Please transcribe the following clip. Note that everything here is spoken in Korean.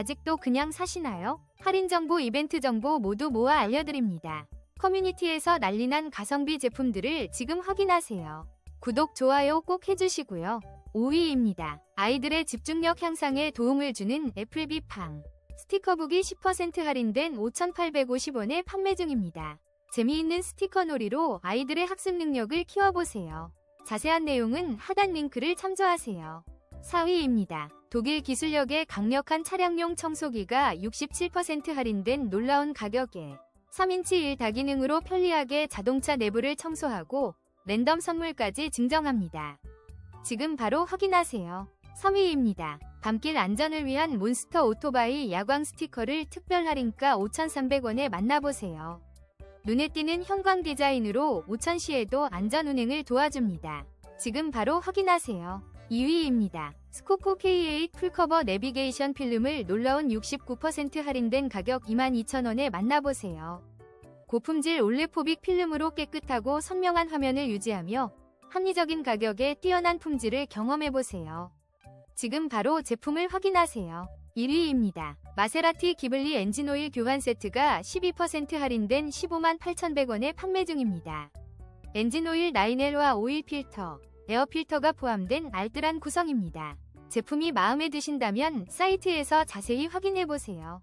아직도 그냥 사시나요? 할인 정보, 이벤트 정보 모두 모아 알려드립니다. 커뮤니티에서 난리난 가성비 제품들을 지금 확인하세요. 구독, 좋아요 꼭 해주시고요. 5위입니다. 아이들의 집중력 향상에 도움을 주는 애플비 팡. 스티커북이 10% 할인된 5,850원에 판매 중입니다. 재미있는 스티커 놀이로 아이들의 학습 능력을 키워보세요. 자세한 내용은 하단 링크를 참조하세요. 4위입니다. 독일 기술력의 강력한 차량용 청소기가 67% 할인된 놀라운 가격에 3인치 1다기능으로 편리하게 자동차 내부를 청소하고 랜덤 선물까지 증정합니다. 지금 바로 확인하세요. 3위입니다. 밤길 안전을 위한 몬스터 오토바이 야광 스티커를 특별 할인가 5,300원에 만나보세요. 눈에 띄는 형광 디자인으로 오천시에도 안전 운행을 도와줍니다. 지금 바로 확인하세요. 2위입니다. 스코코 K8 풀커버 내비게이션 필름을 놀라운 69% 할인된 가격 22,000원에 만나보세요. 고품질 올레포빅 필름으로 깨끗하고 선명한 화면을 유지하며 합리적인 가격에 뛰어난 품질을 경험해보세요. 지금 바로 제품을 확인하세요. 1위입니다. 마세라티 기블리 엔진오일 교환 세트가 12% 할인된 15만 8,100원에 판매 중입니다. 엔진오일 9L와 오일 필터, 에어 필터가 포함된 알뜰한 구성입니다. 제품이 마음에 드신다면 사이트에서 자세히 확인해보세요.